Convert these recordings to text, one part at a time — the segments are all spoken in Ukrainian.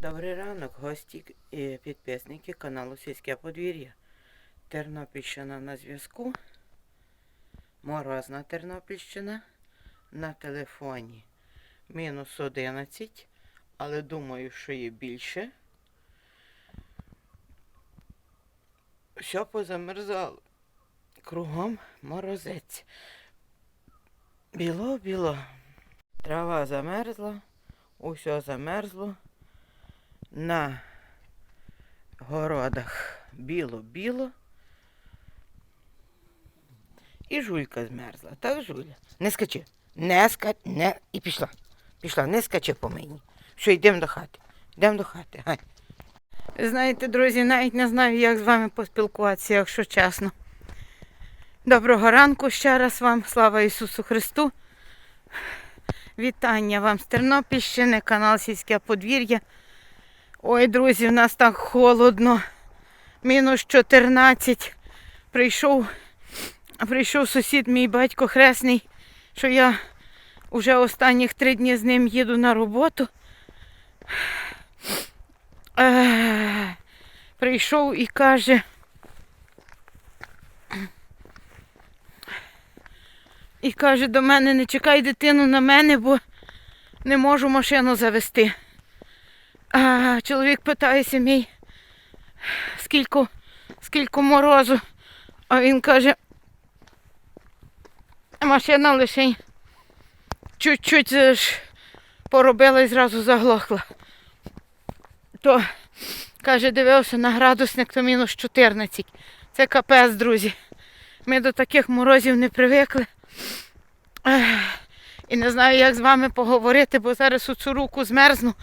Добрий ранок, гості і підписники каналу Сільське подвір'я. Тернопільщина на зв'язку. Морозна Тернопільщина на телефоні. Мінус 11, але думаю, що є більше. Все позамерзало. Кругом морозець. Біло-біло. Трава замерзла, усе замерзло. На городах біло-біло. І жуйка змерзла. Так, жуля? Не скачи. Не скачи. Не... І пішла. Пішла, не скачи по мені. Що, йдемо до хати. Йдемо до хати. Гай. Знаєте, друзі, навіть не знаю, як з вами поспілкуватися, якщо чесно. Доброго ранку ще раз вам. Слава Ісусу Христу. Вітання вам з Тернопільщини, канал Сільське подвір'я. Ой, друзі, в нас так холодно. Мінус 14. Прийшов, прийшов сусід, мій батько хресний, що я вже останніх три дні з ним їду на роботу. Е, прийшов і каже. І каже до мене, не чекай дитину на мене, бо не можу машину завести. А чоловік питається мій, скільки, скільки морозу. А він каже, машина лише чуть-чуть е, поробила і зразу заглохла. То, каже, дивився на градусник, то мінус 14. Це капець, друзі. Ми до таких морозів не привикли. І не знаю, як з вами поговорити, бо зараз у цю руку змерзну.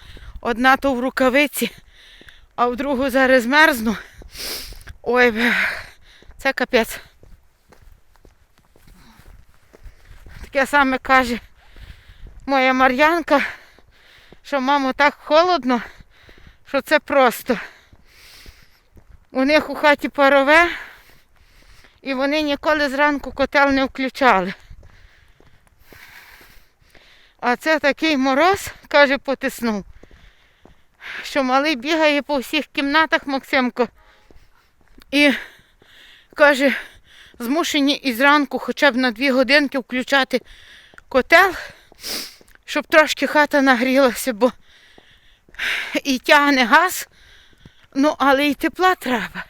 Одна то в рукавиці, а в другу зараз змерзну. Ой, це капець. Таке саме каже моя Мар'янка, що мамо так холодно, що це просто. У них у хаті парове, і вони ніколи зранку котел не включали. А це такий мороз, каже, потиснув, що малий бігає по всіх кімнатах Максимко. І каже, змушені і зранку хоча б на дві годинки включати котел, щоб трошки хата нагрілася, бо і тягне газ, ну але і тепла треба.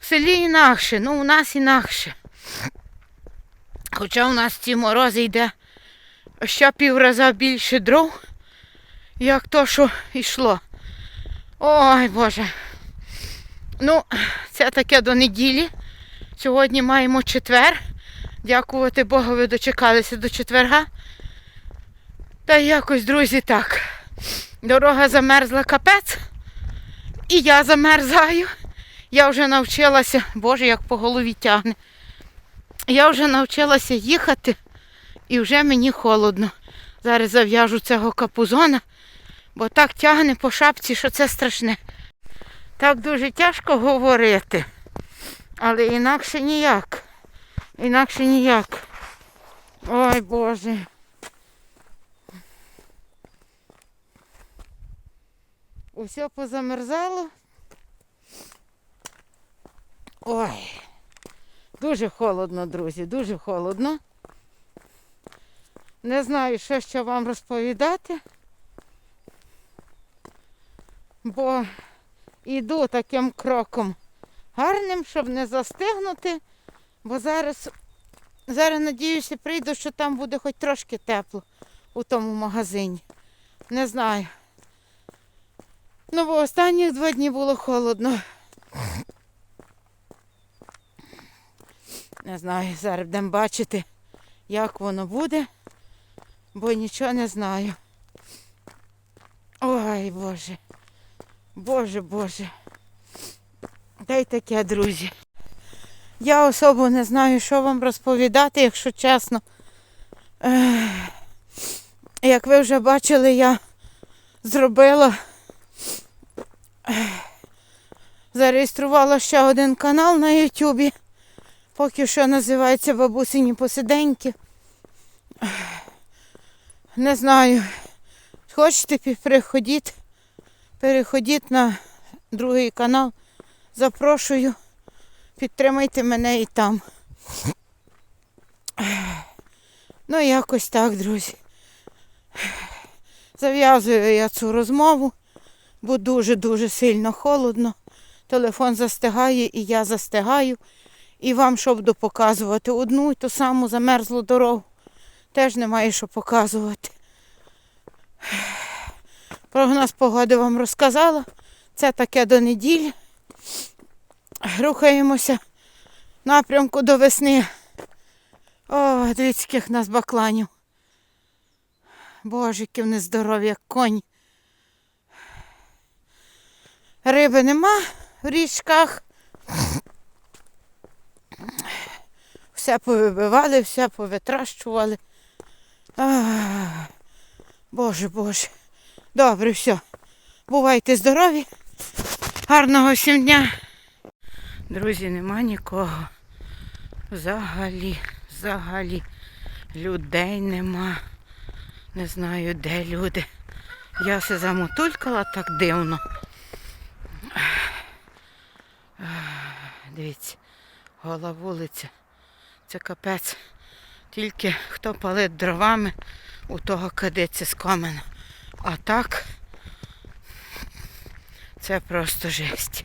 В селі інакше, ну у нас інакше. Хоча у нас ці морози йде ще півраза більше дров, як то, що йшло. Ой Боже. Ну, це таке до неділі. Сьогодні маємо четвер. Дякувати Богу, ви дочекалися до четверга. Та якось, друзі, так. Дорога замерзла капець. І я замерзаю. Я вже навчилася, Боже, як по голові тягне. Я вже навчилася їхати і вже мені холодно. Зараз зав'яжу цього капузона, бо так тягне по шапці, що це страшне. Так дуже тяжко говорити, але інакше ніяк. Інакше ніяк. Ой Боже. Усе позамерзало. Ой. Дуже холодно, друзі, дуже холодно. Не знаю, що ще вам розповідати, бо йду таким кроком гарним, щоб не застигнути, бо зараз, зараз надіюся, прийду, що там буде хоч трошки тепло у тому магазині. Не знаю. Ну, бо останні два дні було холодно. Не знаю, зараз будемо бачити, як воно буде, бо нічого не знаю. Ой, Боже. Боже, Боже. Та й таке, друзі. Я особо не знаю, що вам розповідати, якщо чесно. Як ви вже бачили, я зробила, зареєструвала ще один канал на Ютубі. Поки що називається бабусині посиденьки. Не знаю. Хочете приходіть, Переходіть на другий канал. Запрошую. Підтримайте мене і там. Ну, якось так, друзі. Зав'язую я цю розмову, бо дуже-дуже сильно холодно. Телефон застигає і я застигаю. І вам що буду показувати? Одну і ту саму замерзлу дорогу. Теж немає що показувати. Прогноз погоди вам розказала. Це таке до неділі. Рухаємося напрямку до весни. О, дивіться, яких нас бакланів. Боже, які вони здорові, як коні. Риби нема в річках. Все повибивали, все повитращували. Ах, Боже, Боже. Добре, все. Бувайте здорові. Гарного всім дня. Друзі, нема нікого. Взагалі, взагалі. Людей нема. Не знаю, де люди. Я се замотулькала так дивно. Дивіться, гола вулиця. Це капець. Тільки хто палить дровами, у того кадеться з комена. А так це просто жесть.